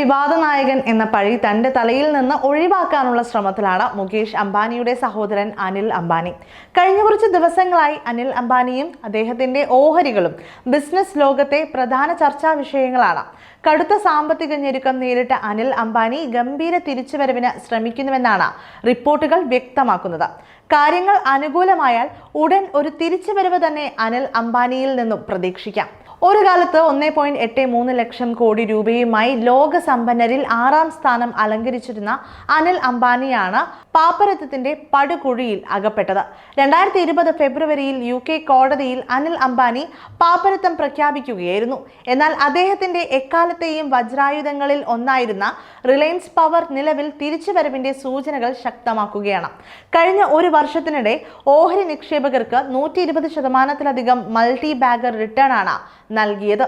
വിവാദ നായകൻ എന്ന പഴി തന്റെ തലയിൽ നിന്ന് ഒഴിവാക്കാനുള്ള ശ്രമത്തിലാണ് മുകേഷ് അംബാനിയുടെ സഹോദരൻ അനിൽ അംബാനി. കഴിഞ്ഞ കുറച്ച് ദിവസങ്ങളായി അനിൽ അംബാനിയും അദ്ദേഹത്തിന്റെ ഓഹരികളും ബിസിനസ് ലോകത്തെ പ്രധാന ചർച്ചാ വിഷയങ്ങളാണ്. കടുത്ത സാമ്പത്തിക ഞെരുക്കം നേരിട്ട അനിൽ അംബാനി ഗംഭീര തിരിച്ചുവരവിന് ശ്രമിക്കുന്നുവെന്നാണ് റിപ്പോർട്ടുകൾ വ്യക്തമാക്കുന്നത്. കാര്യങ്ങൾ അനുകൂലമായാൽ ഉടൻ ഒരു തിരിച്ചുവരവ് തന്നെ അനിൽ അംബാനിയിൽ നിന്നും പ്രതീക്ഷിക്കാം. ഒരു കാലത്ത് ഒന്നേ പോയിന്റ് എട്ട് മൂന്ന് ലക്ഷം കോടി രൂപയുമായി ലോക സമ്പന്നരിൽ ആറാം സ്ഥാനം അലങ്കരിച്ചിരുന്ന അനിൽ അംബാനിയാണ് പാപ്പരത്വത്തിന്റെ പടുകുഴിയിൽ അകപ്പെട്ടത്. രണ്ടായിരത്തി ഇരുപത് ഫെബ്രുവരിയിൽ യു കെ കോടതിയിൽ അനിൽ അംബാനി പാപ്പരത്വം പ്രഖ്യാപിക്കുകയായിരുന്നു. എന്നാൽ അദ്ദേഹത്തിന്റെ എക്കാലത്തെയും വജ്രായുധങ്ങളിൽ ഒന്നായിരുന്ന റിലയൻസ് പവർ നിലവിൽ തിരിച്ചുവരവിന്റെ സൂചനകൾ ശക്തമാക്കുകയാണ്. കഴിഞ്ഞ ഒരു വർഷത്തിനിടെ ഓഹരി നിക്ഷേപകർക്ക് നൂറ്റി ഇരുപത് ശതമാനത്തിലധികം മൾട്ടി ബാഗർ റിട്ടേൺ ആണ് നൽകിയത്.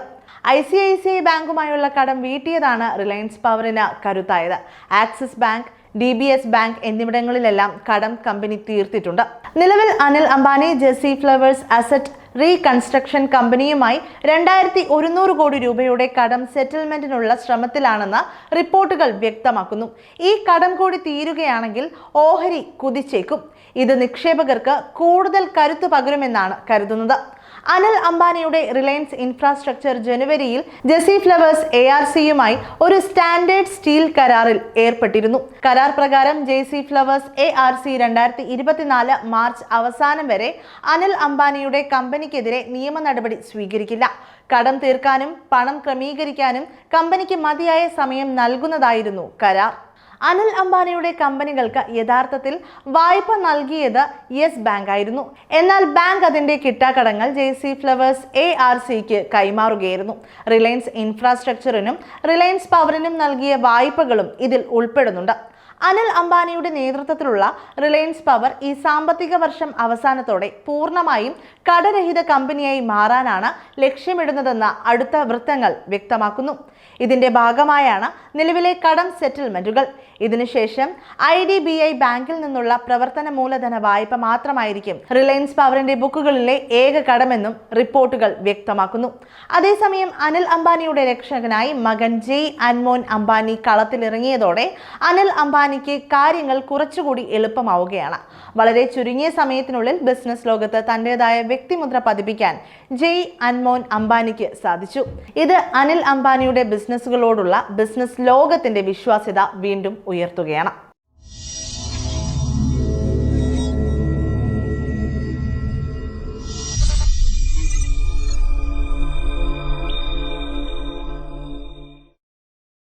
I C I C I ബാങ്കുമായുള്ള കടം വീട്ടിയതാണ് റിലയൻസ് പവറിന് കരുത്തായത്. Axis bank D B S bank എന്നിവിടങ്ങളിലെല്ലാം കടം കമ്പനി തീർത്തിട്ടുണ്ട്. നിലവിൽ Anil Ambani JC Flowers asset reconstruction കമ്പനിയുമായി രണ്ടായിരത്തി ഒരുന്നൂറ് കോടി രൂപയുടെ കടം സെറ്റിൽമെന്റിനുള്ള ശ്രമത്തിലാണെന്ന് റിപ്പോർട്ടുകൾ വ്യക്തമാക്കുന്നു. ഈ കടം കൂടി തീരുകയാണെങ്കിൽ ഓഹരി കുതിച്ചേക്കും. ഇത് നിക്ഷേപകർക്ക് കൂടുതൽ കരുത്തു പകരുമെന്നാണ് കരുതുന്നത്. അനിൽ അംബാനിയുടെ റിലയൻസ് ഇൻഫ്രാസ്ട്രക്ചർ ജനുവരിയിൽ ജെസി ഫ്ലവേഴ്സ് എ ആർ സിയുമായി ഒരു സ്റ്റാൻഡേർഡ് സ്റ്റീൽ കരാറിൽ ഏർപ്പെട്ടിരുന്നു. കരാർ പ്രകാരം JC Flowers A R C രണ്ടായിരത്തി ഇരുപത്തിനാല് മാർച്ച് അവസാനം വരെ അനിൽ അംബാനിയുടെ കമ്പനിക്കെതിരെ നിയമ നടപടി സ്വീകരിക്കില്ല. കടം തീർക്കാനും പണം ക്രമീകരിക്കാനും കമ്പനിക്ക് മതിയായ സമയം നൽകുന്നതായിരുന്നു കരാർ. അനിൽ അംബാനിയുടെ കമ്പനികൾക്ക് യഥാർത്ഥത്തിൽ വായ്പ നൽകിയത് യെസ് ബാങ്ക് ആയിരുന്നു. എന്നാൽ ബാങ്ക് അതിന്റെ കിട്ടാക്കടങ്ങൾ J C Flowers A R സിക്ക് കൈമാറുകയായിരുന്നു. റിലയൻസ് ഇൻഫ്രാസ്ട്രക്ചറിനും റിലയൻസ് പവറിനും നൽകിയ വായ്പകളും ഇതിൽ ഉൾപ്പെടുന്നുണ്ട്. അനിൽ അംബാനിയുടെ നേതൃത്വത്തിലുള്ള റിലയൻസ് പവർ ഈ സാമ്പത്തിക വർഷം അവസാനത്തോടെ പൂർണമായും കടരഹിത കമ്പനിയായി മാറാനാണ് ലക്ഷ്യമിടുന്നതെന്ന് അടുത്ത വൃത്തങ്ങൾ വ്യക്തമാക്കുന്നു. ഇതിന്റെ ഭാഗമായാണ് നിലവിലെ കടം സെറ്റിൽമെന്റുകൾ. ഇതിനുശേഷം ഐ ഡി ബി ഐ ബാങ്കിൽ നിന്നുള്ള പ്രവർത്തന മൂലധന വായ്പ മാത്രമായിരിക്കും റിലയൻസ് പവറിന്റെ ബുക്കുകളിലെ ഏക കടമെന്നും റിപ്പോർട്ടുകൾ വ്യക്തമാക്കുന്നു. അതേസമയം അനിൽ അംബാനിയുടെ രക്ഷകനായി മകൻ ജെയ് അൻമോൻ അംബാനി കളത്തിലിറങ്ങിയതോടെ അനിൽ അംബാനിക്ക് കാര്യങ്ങൾ കുറച്ചുകൂടി എളുപ്പമാവുകയാണ്. വളരെ ചുരുങ്ങിയ സമയത്തിനുള്ളിൽ ബിസിനസ് ലോകത്ത് തന്റേതായ വ്യക്തിമുദ്ര പതിപ്പിക്കാൻ ജെയ് അൻമോൻ അംബാനിക്ക് സാധിച്ചു. ഇത് അനിൽ അംബാനിയുടെ ബിസിനസ്സുകളോടുള്ള ബിസിനസ് ലോകത്തിന്റെ വിശ്വാസ്യത വീണ്ടും ഉയർത്തുകയാണ്.